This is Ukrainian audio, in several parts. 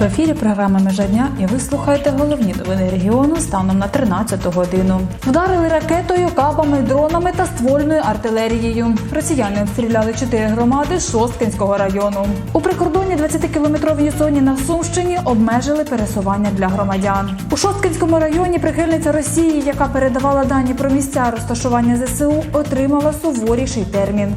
В ефірі програма Межа дня і ви слухаєте головні новини регіону станом на 13 годину. Вдарили ракетою, кабами, дронами та ствольною артилерією. Росіяни обстріляли чотири громади Шосткинського району. У прикордонні 20-кілометровій зоні на Сумщині обмежили пересування для громадян. У Шосткинському районі прихильниця Росії, яка передавала дані про місця розташування ЗСУ, отримала суворіший термін.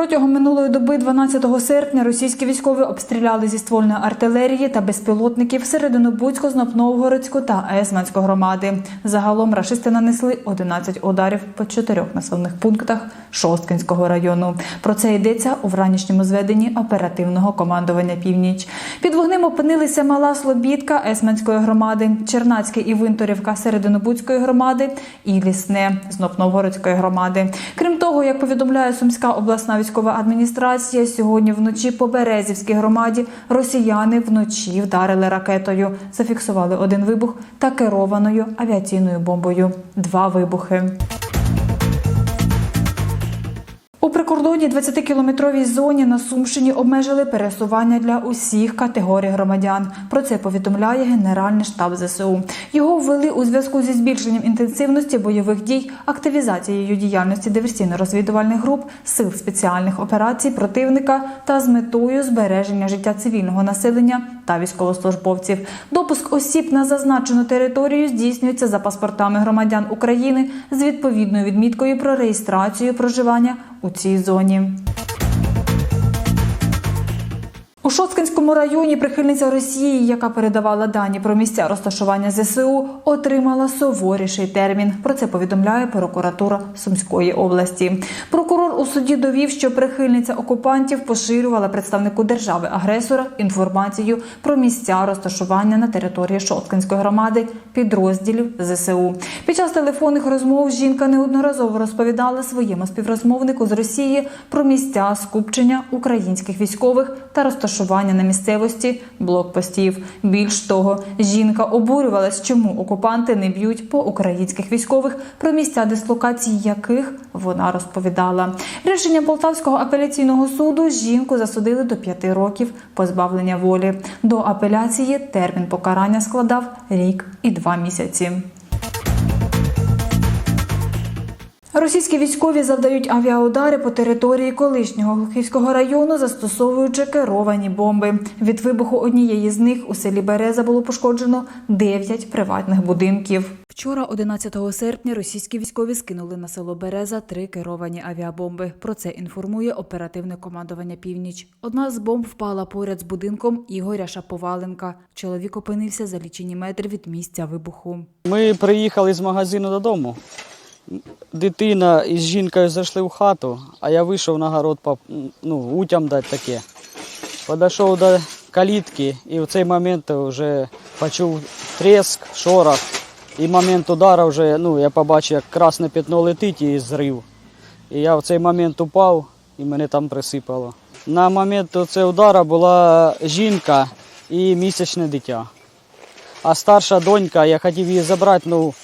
Протягом минулої доби, 12 серпня, російські військові обстріляли зі ствольної артилерії та безпілотників Серединобудську, Знопновгородську та Есманську громади. Загалом рашисти нанесли 11 ударів по чотирьох населених пунктах Шосткинського району. Про це йдеться у вранішньому зведенні оперативного командування Північ. Під вогнем опинилися Мала Слобідка Есманської громади, Чернацьке і Винторівка Серединобудської громади і Лісне Знопновгородської громади. Крім того, як повідомляє Сумська обласна військова адміністрація, сьогодні вночі по Березівській громаді росіяни вночі вдарили ракетою, зафіксували один вибух та керованою авіаційною бомбою. Два вибухи. У прикордонні 20-кілометровій зоні на Сумщині обмежили пересування для усіх категорій громадян. Про це повідомляє Генеральний штаб ЗСУ. Його ввели у зв'язку зі збільшенням інтенсивності бойових дій, активізацією діяльності диверсійно-розвідувальних груп, сил спеціальних операцій противника та з метою збереження життя цивільного населення та військовослужбовців. Допуск осіб на зазначену територію здійснюється за паспортами громадян України з відповідною відміткою про реєстрацію проживання у цій зоні. У Шоцкинському районі прихильниця Росії, яка передавала дані про місця розташування ЗСУ, отримала суворіший термін. Про це повідомляє прокуратура Сумської області. Прокурор у суді довів, що прихильниця окупантів поширювала представнику держави-агресора інформацію про місця розташування на території Шоцкинської громади підрозділів ЗСУ. Під час телефонних розмов жінка неодноразово розповідала своєму співрозмовнику з Росії про місця скупчення українських військових та розташування на місцевості блокпостів. Більш того, жінка обурювалась, чому окупанти не б'ють по українських військових, про місця дислокації яких вона розповідала. Рішенням Полтавського апеляційного суду жінку засудили до п'яти років позбавлення волі. До апеляції термін покарання складав рік і два місяці. Російські військові завдають авіаудари по території колишнього Глухівського району, застосовуючи керовані бомби. Від вибуху однієї з них у селі Береза було пошкоджено 9 приватних будинків. Вчора, 11 серпня, російські військові скинули на село Береза три керовані авіабомби. Про це інформує оперативне командування Північ. Одна з бомб впала поряд з будинком Ігоря Шаповаленка. Чоловік опинився за лічені метри від місця вибуху. Ми приїхали з магазину додому. Дитина із жінкою зайшли в хату, а я вийшов на город ну, утям дати таке. Подійшов до калітки і в цей момент вже почув треск, шорох. І момент удару вже ну, я побачив, як красне пятно летить і зрив. І я в цей момент упав і мене там присипало. На момент цього удару була жінка і місячне дитя. А старша донька, я хотів її забрати, ну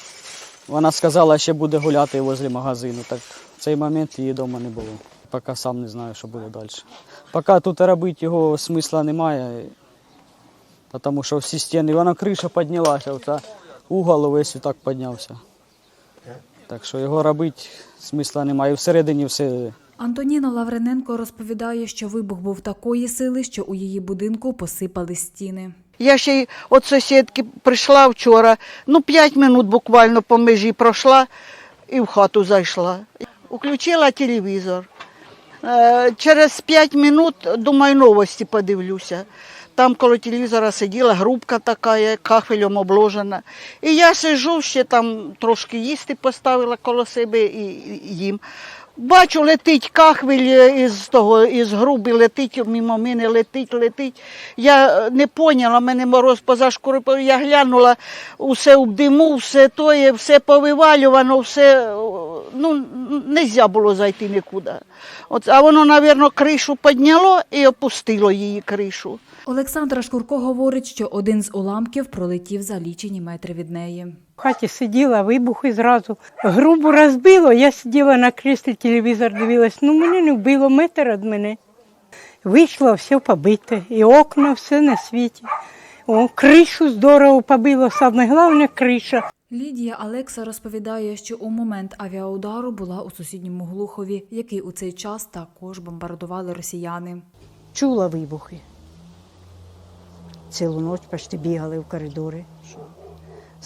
вона сказала, що буде гуляти возле магазину. Так в цей момент її вдома не було. Поки сам не знаю, що буде далі. Поки тут робити його смисла немає, тому що всі стіни, вона криша піднялася, оця угол весь так піднявся. Так що його робити смисла немає. Всередині все. Антоніна Лаврененко розповідає, що вибух був такої сили, що у її будинку посипали стіни. Я ще й від сусідки прийшла вчора, ну п'ять минут буквально по межі пройшла і в хату зайшла. Включила телевізор. Е, Через п'ять минут, думаю, новості подивлюся. Там коло телевізора сиділа групка така, кафелем обложена. І я сижу, ще там трошки їсти поставила коло себе і їм. Бачу, летить кахвель із того, із груби, летить мимо мене, летить, летить. Я е, не поняла, мене мороз поза шкури, я глянула, усе в диму, все тоє, все повивалювано, все, ну, не можна було зайти нікуди. От, а воно, мабуть, кришу підняло і опустило її кришу. Олександра Шкурко говорить, що один з уламків пролетів за лічені метри від неї. В хаті сиділа, вибух і зразу грубо розбило. Я сиділа на кріслі, телевізор дивилась. Ну мене не вбило метр від мене. Вийшло все побите, і окна, все на світі. О, кришу здорово побило, саме головне криша. Лідія Алекса розповідає, що у момент авіаудару була у сусідньому Глухові, який у цей час також бомбардували росіяни. Чула вибухи. Цілу ніч почти бігали в коридори.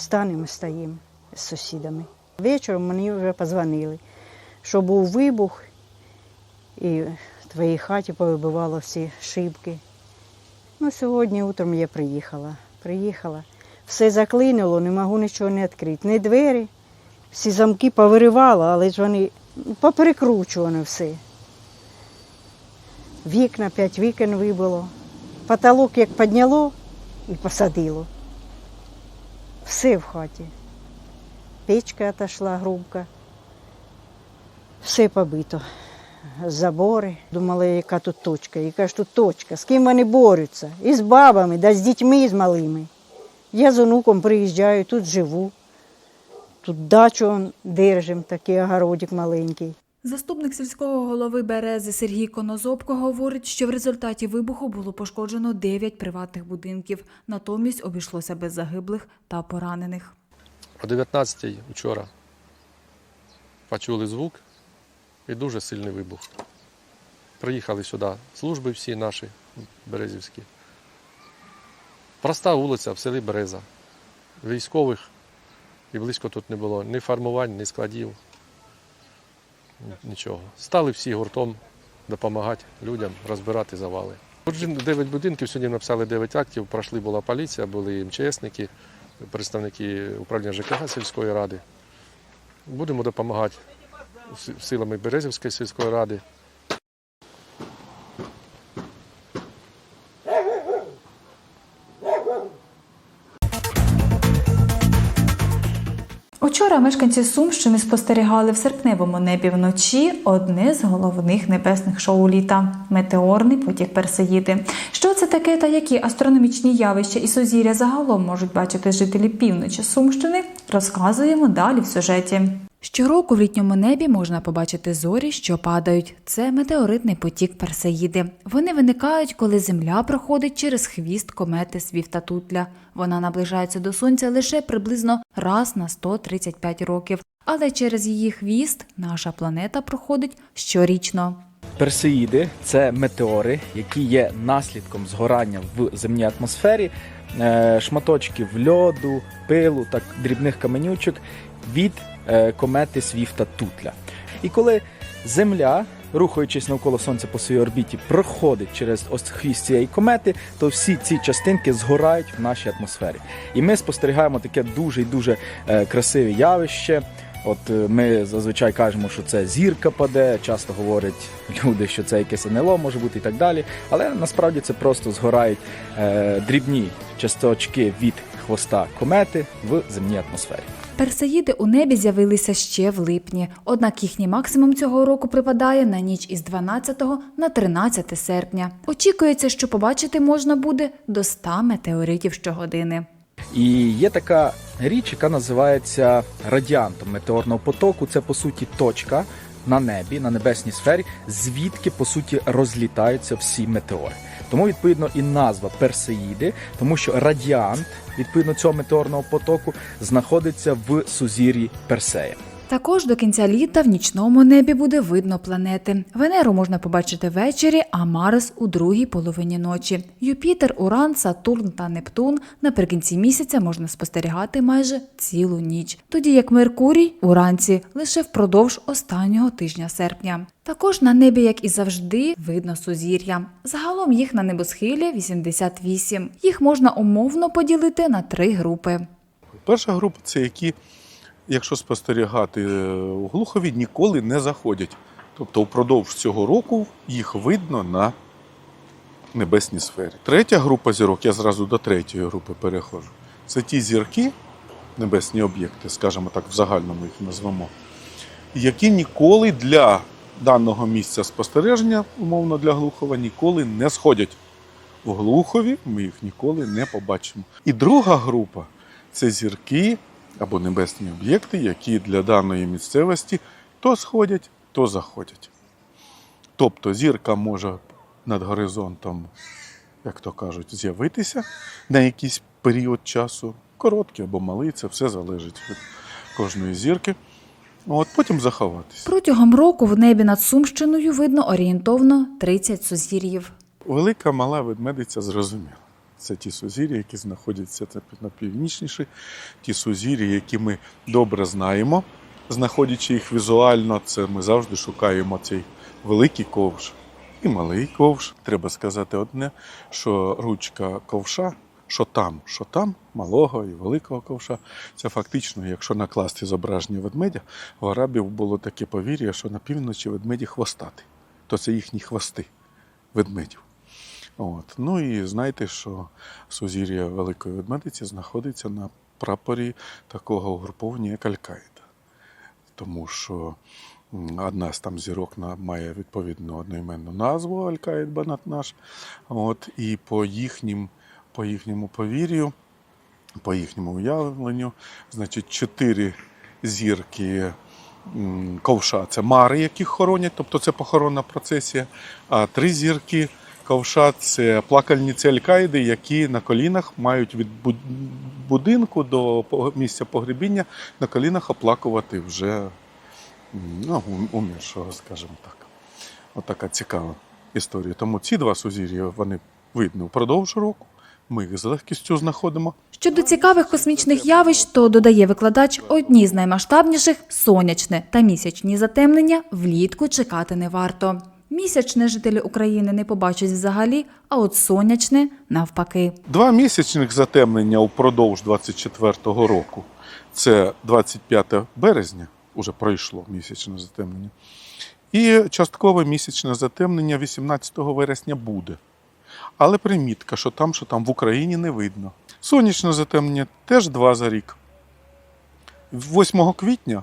Станемо, стоїмо з сусідами. Вечором мені вже позвонили, що був вибух, і в твоїй хаті повибивало всі шибки. Ну, сьогодні утром я приїхала. Приїхала. Все заклинило, не можу нічого не відкрити. Ні двері, всі замки повиривало, але ж вони поперекручувано все. Вікна, п'ять вікон вибило. Потолок як підняло і посадило. Все в хаті. Печка отошла грубка. Все побито. Забори. Думала, яка тут точка. Яка ж тут точка? З ким вони борються? І з бабами, да з дітьми з малими. Я з онуком приїжджаю, тут живу. Тут дачу он держим, такий огородик маленький. Заступник сільського голови Берези Сергій Конозобко говорить, що в результаті вибуху було пошкоджено 9 приватних будинків. Натомість обійшлося без загиблих та поранених. О 19-й вчора почули звук і дуже сильний вибух. Приїхали сюди служби всі наші березівські. Проста вулиця в селі Береза. Військових і близько тут не було ні формувань, ні складів. Нічого. Стали всі гуртом допомагати людям розбирати завали. Отже, 9 будинків, сьогодні написали 9 актів, пройшли була поліція, були МЧСники, представники управління ЖКГ сільської ради. Будемо допомагати силами Березівської сільської ради. Учора мешканці Сумщини спостерігали в серпневому небі вночі одне з головних небесних шоу літа метеорний потік Персеїди. Що це таке та які астрономічні явища і сузір'я загалом можуть бачити жителі півночі Сумщини, розказуємо далі в сюжеті. Щороку в літньому небі можна побачити зорі, що падають. Це метеоритний потік Персеїди. Вони виникають, коли Земля проходить через хвіст комети Свіфта-Тутля. Вона наближається до сонця лише приблизно раз на 135 років. Але через її хвіст наша планета проходить щорічно. Персеїди це метеори, які є наслідком згорання в земній атмосфері е, шматочків льоду, пилу та дрібних каменючок від комети Свіфта Тутля. І коли Земля, рухаючись навколо Сонця по своїй орбіті, проходить через ось хвіст цієї комети, то всі ці частинки згорають в нашій атмосфері. І ми спостерігаємо таке дуже і дуже е, красиве явище. От е, ми зазвичай кажемо, що це зірка паде. Часто говорять люди, що це якесь НЛО може бути і так далі. Але насправді це просто згорають е, дрібні часточки від хвоста комети в земній атмосфері. Персеїди у небі з'явилися ще в липні, однак їхній максимум цього року припадає на ніч із 12 на 13 серпня. Очікується, що побачити можна буде до 100 метеоритів щогодини. І є така річ, яка називається радіантом метеорного потоку. Це по суті точка на небі, на небесній сфері, звідки по суті розлітаються всі метеори. Тому відповідно і назва Персеїди, тому що радіант відповідно цього метеорного потоку знаходиться в сузір'ї Персея. Також до кінця літа в нічному небі буде видно планети. Венеру можна побачити ввечері, а Марс у другій половині ночі. Юпітер, Уран, Сатурн та Нептун наприкінці місяця можна спостерігати майже цілу ніч, тоді як Меркурій уранці лише впродовж останнього тижня серпня. Також на небі, як і завжди, видно сузір'я. Загалом їх на небосхилі 88. Їх можна умовно поділити на три групи. Перша група це які, якщо спостерігати е, у Глухові, ніколи не заходять. Тобто впродовж цього року їх видно на небесній сфері. Третя група зірок, я зразу до третьої групи переходжу. Це ті зірки, небесні об'єкти, скажімо так, в загальному їх назвемо, які ніколи для даного місця спостереження, умовно для Глухова, ніколи не сходять. В Глухові ми їх ніколи не побачимо. І друга група це зірки або небесні об'єкти, які для даної місцевості то сходять, то заходять. Тобто зірка може над горизонтом, як то кажуть, з'явитися на якийсь період часу, короткий або малий, це все залежить від кожної зірки. От, потім заховатися. Протягом року в небі над Сумщиною видно орієнтовно 30 сузір'їв. Велика мала ведмедиця зрозуміла. Це ті сузір'я, які знаходяться на північніші, ті сузір'я, які ми добре знаємо. Знаходячи їх візуально, це ми завжди шукаємо цей великий ковш і малий ковш. Треба сказати одне, що ручка ковша, що там, що там, малого і великого ковша, це фактично, якщо накласти зображення ведмедя, в арабів було таке повір'я, що на півночі ведмеді хвостати, то це їхні хвости ведмедів. От. Ну і знайте, що сузір'я Великої Ведмедиці знаходиться на прапорі такого угруповання, як Аль-Каїда. Тому що одна з там зірок має відповідну одноіменну назву Аль-Каїд Банат наш. От, і по, їхнім, по їхньому повір'ю, по їхньому уявленню, значить, чотири зірки ковша це мари, яких хоронять, тобто це похоронна процесія, а три зірки ковша це плакальниці Аль-Каїди, які на колінах мають від будинку до місця погребіння на колінах оплакувати вже ну, умершого, скажімо так. Отака цікава історія. Тому ці два сузір'я вони видно впродовж року. Ми їх з легкістю знаходимо. Щодо цікавих космічних явищ, то додає викладач, одні з наймасштабніших сонячне та місячні затемнення влітку чекати не варто. Місячне жителі України не побачать взагалі, а от сонячне навпаки. Два місячних затемнення упродовж 24-го року. Це 25 березня, уже пройшло місячне затемнення. І часткове місячне затемнення 18 вересня буде. Але примітка, що там, що там в Україні не видно. Сонячне затемнення теж два за рік. 8 квітня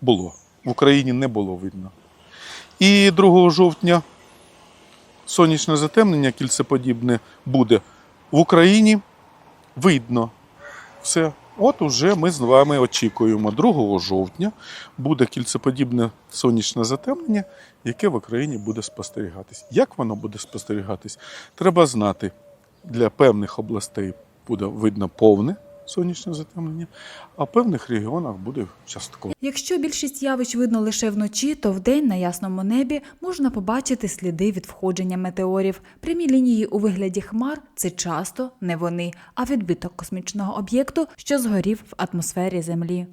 було, в Україні не було видно. І 2 жовтня сонячне затемнення кільцеподібне буде в Україні видно. Все. От уже ми з вами очікуємо. 2 жовтня буде кільцеподібне сонячне затемнення, яке в Україні буде спостерігатись. Як воно буде спостерігатись, треба знати. Для певних областей буде видно повне сонячне затемнення, а в певних регіонах буде частково. Якщо більшість явищ видно лише вночі, то вдень на ясному небі можна побачити сліди від входження метеорів. Прямі лінії у вигляді хмар це часто не вони, а відбиток космічного об'єкту, що згорів в атмосфері Землі.